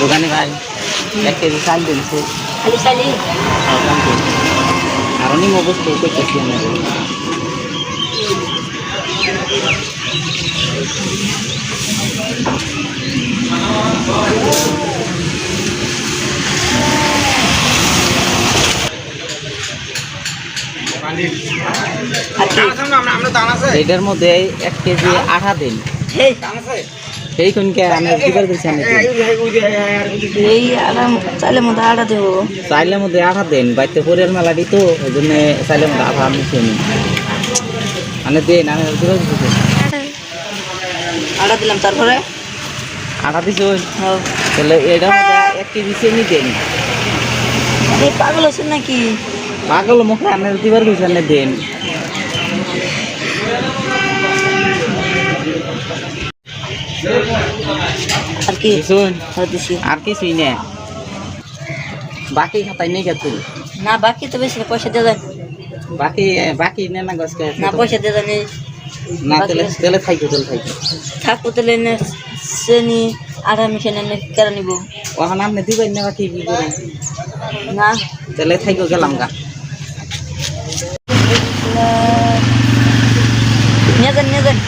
দোকানে ভাই। এক কেজি চাল দিনছে। খালি চালি আর অবস্থা করতেছি এটার মধ্যে এক কেজি আঠা দিন। এই কোনকে আমি করছি আমি এই আরাম চালের মধ্যে দেবো। মধ্যে আঠা দেন বাড়িতে পরিয়াল মেলা দিত ওই জন্য চাইলের মধ্যে আঠা আমি নিই মানে দেন আমি করছি। আটা দিলাম তারপরে? আঠা দিছো? হ্যাঁ। তাহলে মধ্যে এক কেজি চিনি দেন। এই পাগল আছে নাকি? পাগল মুখে আনে দিবার কইছে আনে দেন। আর কি? দিছি আর কিছুই না বাকি খাতাই নেই গেছে না বাকি তো বেশি না, পয়সা দিয়ে দেন বাকি বাকি নে না গছকে না পয়সা দিয়ে দেন না তেলে তেলে খাইছো তেলে খাইছো থাকব তাহলে এনে শ্রেণি আধা মিশন এনে কেড়ে নিব? ওখান আপনি দিবেন না বাকি কি করে? না। তেলে খাইকো গেলাম গা। নিয়ে যান নিয়ে যান।